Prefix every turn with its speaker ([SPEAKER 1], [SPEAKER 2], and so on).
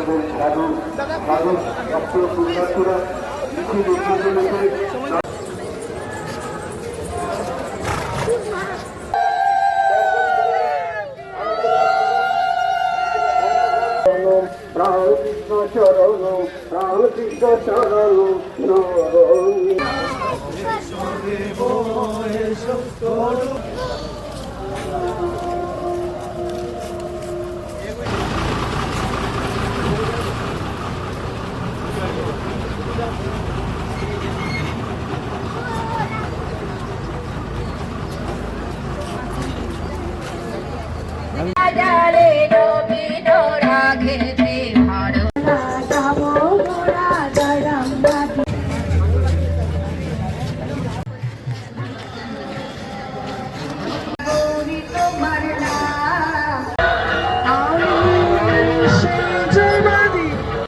[SPEAKER 1] আমাদের সাধু সাধু ডক্টর মিছিল উপলক্ষে রামকৃষ্ণ চরণ রামকৃষ্ণ চরণ
[SPEAKER 2] রাজারে রবি রাঘে